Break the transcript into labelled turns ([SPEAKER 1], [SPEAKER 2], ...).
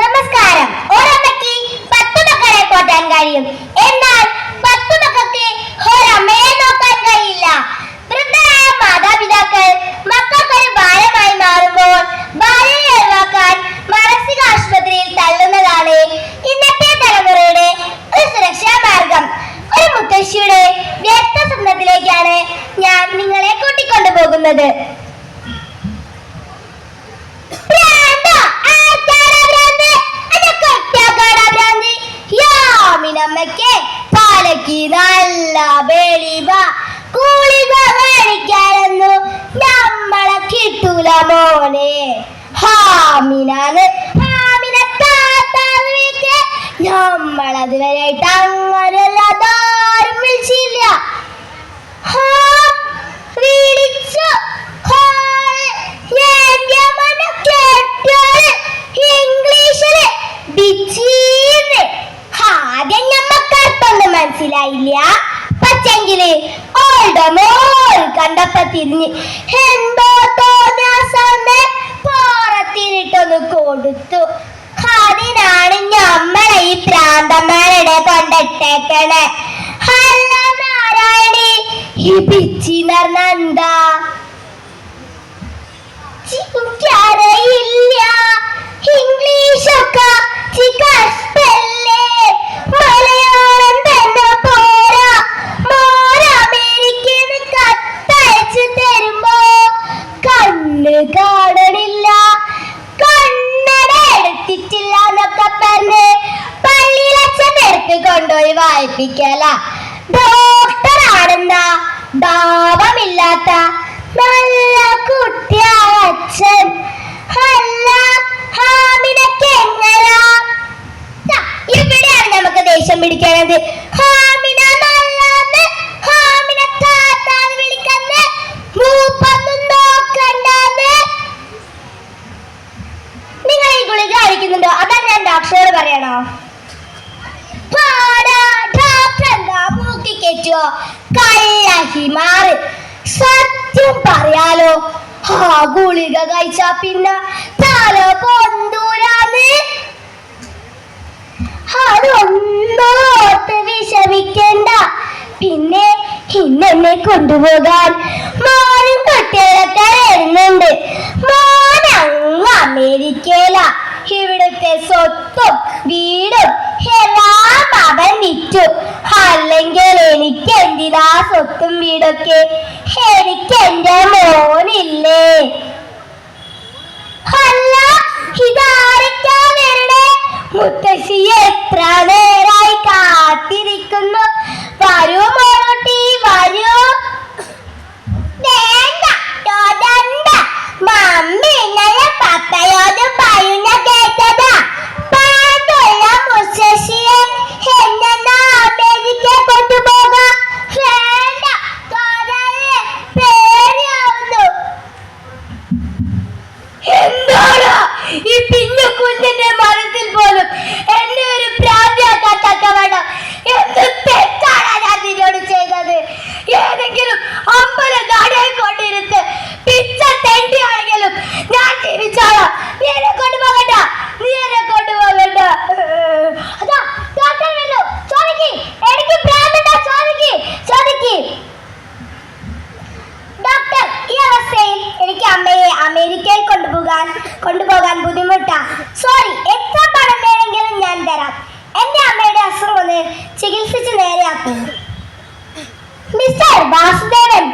[SPEAKER 1] നമസ്കാരം. ഒരമ്മയ്ക്ക് പത്ത് മക്കളെ പോറ്റാൻ കഴിയും. എന്നാൽ പത്ത് മക്കൾക്ക് ഒരമ്മയെ നോക്കാൻ കഴിയില്ല. വൃദ്ധരായ മാതാപിതാക്കൾ മക്കൾക്കൊരു ഭാരമായി മാറുമ്പോൾ ഭാര്യയെ ഒഴിവാക്കാൻ മാനസിക ആശുപത്രിയിൽ തള്ളുന്നതാണ് ഇന്നത്തെ തലമുറയുടെ ഒരു സുരക്ഷാ മാർഗം. ഒരു മുത്തശ്ശിയുടെ വ്യക്ത സ്വപ്നത്തിലേക്കാണ് ഞാൻ നിങ്ങളെ കൂട്ടിക്കൊണ്ടു പോകുന്നത് മേടിക്കാനൊന്നും നമ്മളെ കിട്ടൂല മോനെ. ഹാമിനാണ് ഹാമിന താത്താന്ന് വിളിക്ക് നമ്മളതുവരെയായിട്ട് അങ്ങനെയല്ല ആരും വിളിച്ചില്ല. വിളിച്ചു. ആദ്യം ഞമ്മക്കർത്തൊന്നും മനസ്സിലായില്ല. പക്ഷെങ്കിൽ ഓൾഡ് മോൾ കണ്ടപ്പോ തിരിഞ്ഞ് എന്തോ തോന്നാസന്ന് പുറത്തിരിട്ടൊന്ന് കൊടുത്തു. അതിനാണ് ഞമ്മളെ ഈ പ്രാന്തന്മാരുടെ കൊണ്ടിട്ടേക്കണേ അല്ല നാരായണി ഈ പിച്ചി പറഞ്ഞ എന്താ? വായിപ്പിക്കല ഡോക്ടർ ആണെന്നാ ഭാവമില്ലാത്ത നല്ല ദാ, ഇവിടെയാണ് നമുക്ക് ദേഷ്യം പിടിക്കാനത് ഹാമിന നിങ്ങൾ ഈ ഗുളിക കഴിക്കുന്നുണ്ടോ? അതാ ഞാൻ ഡോക്ടറോട് പറയണോ? എന്താ കല്ലാക്കി മാറ്. സത്യം പറയാലോ ആ ഗുളിക കഴിച്ചാ പിന്നെ തല പൊന്തൂരാന്ന് വിഷമിക്കണ്ട. പിന്നെ ഇന്നെന്നെ കൊണ്ടുപോകാൻ മാറും കുട്ടികളൊക്കെ വരുന്നുണ്ട്. ഇവിടുത്തെ സ്വത്തും വീടും എല്ലാം അവൻ വിറ്റു. അല്ലെങ്കിൽ എനിക്ക് എന്തിനാ സ്വത്തും വീടൊക്കെ? എനിക്ക് എന്റെ മോനില്ലേ? അല്ല ഇതാരൊക്കാ വരണേ മുത്തശ്ശി എത്ര നേരായി കാത്തിരിക്കുന്നു അമേരിക്കയിൽ കൊണ്ടുപോകാൻ കൊണ്ടുപോകാൻ ബുദ്ധിമുട്ടാ. സോറി എത്ര പണം വേണമെങ്കിലും ഞാൻ തരാം. എന്റെ അമ്മയുടെ അസുഖം ഒന്ന് ചികിത്സിച്ച് നേരെയാക്കും. മിസ്റ്റർ വാസുദേവൻ